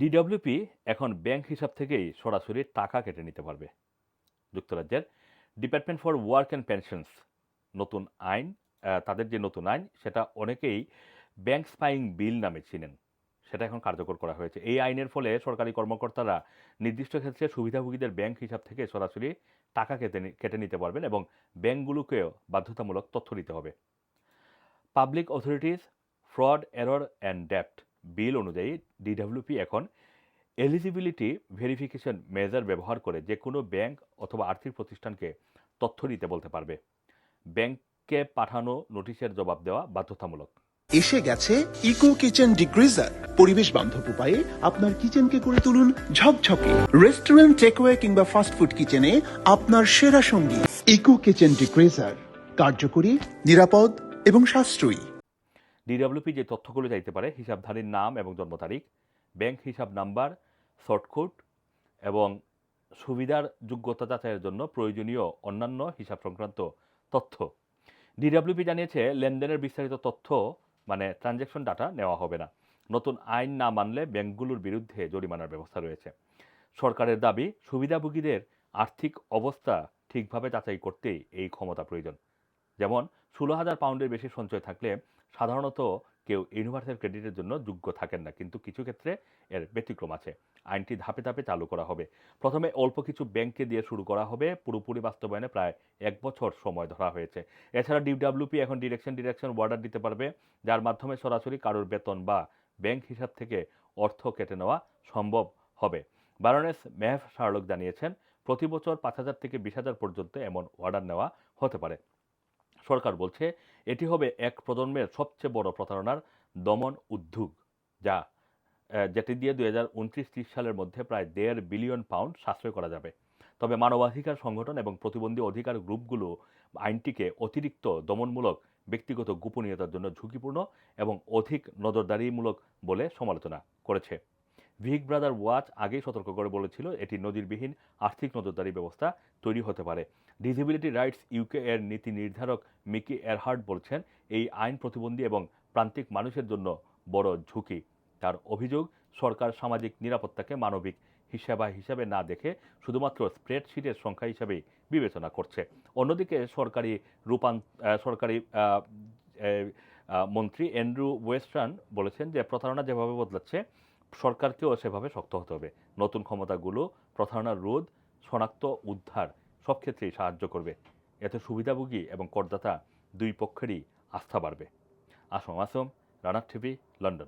DWP এখন bank হিসাব থেকেই সরাসরি টাকা কেটে নিতে পারবে। যুক্তরাজ্যের department for work and pensions নতুন আইন তাদের যে নতুন আইন, সেটা অনেকেই ব্যাংক স্পাইং বিল নামে চিনেন। সেটা এখন কার্যকর করা হয়েছে। এই আইনের ফলে সরকারি কর্মকর্তারা নির্দিষ্ট ক্ষেত্রে সুবিধাভোগীদের ব্যাংক হিসাব থেকে সরাসরি টাকা কেটে কেটে নিতে পারবেন এবং ব্যাংকগুলোকেও বাধ্যতামূলক তথ্য দিতে হবে। Public authorities fraud error and ডেপ্ট bill অনুযায়ী ডিডব্লিউপি এখন এলিজিবিলিটি ভেরিফিকেশন মেজার ব্যবহার করে যে কোনো ব্যাংক অথবা আর্থিক প্রতিষ্ঠানকে তথ্য দিতে বলতে পারবে। ব্যাংককে পাঠানো নোটিশের জবাব দেওয়া বাধ্যতামূলক। এসে গেছে ইকো কিচেন ডিগ্রিজার পরিবেশ বান্ধব উপায়ে আপনার কিচেনকে করে তুলুন ঝকঝকে। রেস্টুরেন্ট টেকওয়ে কিংবা ফাস্টফুড কিচেনে আপনার সেরা সঙ্গী। ইকো কিচেন ডিগ্রিজার কার্যকরী, নিরাপদ এবং সাশ্রয়ী। ডিডব্লিউপি যে তথ্যগুলো চাইতে পারে, হিসাবধারীর নাম এবং জন্ম তারিখ, ব্যাংক হিসাব নাম্বার শর্টকোড এবং সুবিধার যোগ্যতা যাচাইয়ের জন্য প্রয়োজনীয় অন্যান্য হিসাব সংক্রান্ত তথ্য। ডিডব্লিউপি জানিয়েছে, লেনদেনের বিস্তারিত তথ্য মানে ট্রানজ্যাকশন ডাটা নেওয়া হবে না। নতুন আইন না মানলে ব্যাংকগুলোর বিরুদ্ধে জরিমানার ব্যবস্থা রয়েছে। সরকারের দাবি, সুবিধাভোগীদের আর্থিক অবস্থা ঠিকভাবে যাচাই করতেই এই ক্ষমতা প্রয়োজন। যেমন ষোলো হাজার পাউন্ডের বেশি সঞ্চয় থাকলে সাধারণত কেউ ইউনিভার্সাল ক্রেডিটের জন্য যোগ্য থাকেন না, কিন্তু কিছু ক্ষেত্রে এর ব্যতিক্রম আছে। আইনটি ধাপে ধাপে চালু করা হবে। প্রথমে অল্প কিছু ব্যাংককে দিয়ে শুরু করা হবে। পুরোপুরি বাস্তবায়নে প্রায় এক বছর সময় ধরা হয়েছে। এছাড়া ডিডব্লিউপি এখন ডিরেকশন ডিরেকশন অর্ডার দিতে পারবে, যার মাধ্যমে সরাসরি কারোর বেতন বা ব্যাংক হিসাব থেকে অর্থ কেটে নেওয়া সম্ভব হবে। বারোনেস মেহফ শার্লক জানিয়েছেন, প্রতি বছর পাঁচ হাজার থেকে বিশ হাজার পর্যন্ত এমন অর্ডার নেওয়া হতে পারে। সরকার বলছে, এটি হবে এক প্রজন্মের সবচেয়ে বড় প্রতারণার দমন উদ্যোগ, যা যেটি দিয়ে দুই হাজার উনত্রিশ ত্রিশ সালের মধ্যে প্রায় দেড় বিলিয়ন পাউন্ড সাশ্রয় করা যাবে। তবে মানবাধিকার সংগঠন এবং প্রতিবন্ধী অধিকার গ্রুপগুলো আইনটিকে অতিরিক্ত দমনমূলক, ব্যক্তিগত গোপনীয়তার জন্য ঝুঁকিপূর্ণ এবং অধিক নজরদারিমূলক বলে সমালোচনা করেছে। ভিক ব্রাদার ওয়াচ আগেই সতর্ক করে বলেছিল এটি নজিরবিহীন আর্থিক নজরদারি ব্যবস্থা তৈরি হতে পারে। ডিসেবিলিটি রাইটস ইউকে এর নীতি নির্ধারক মিকি এরহার্ড বলছেন, এই আইন প্রতিবন্ধী এবং প্রান্তিক মানুষের জন্য বড় ঝুঁকি। তার অভিযোগ, সরকার সামাজিক নিরাপত্তাকে মানবিক হিসাবা হিসাবে না দেখে শুধুমাত্র স্প্রেডশিটের সংখ্যা হিসাবেই বিবেচনা করছে। অন্যদিকে সরকারি রূপান সরকারি মন্ত্রী অ্যান্ড্রু ওয়েস্টার্ন বলেছেন যে প্রতারণা যেভাবে বদলাচ্ছে সরকারকেও সেভাবে শক্ত হতে হবে। নতুন ক্ষমতাগুলো প্রথারণার রোধ, শনাক্ত, উদ্ধার সব ক্ষেত্রেই সাহায্য করবে। এতে সুবিধাভোগী এবং করদাতা দুই পক্ষেরই আস্থা বাড়বে। আসম আসম রানার টিভি, লন্ডন।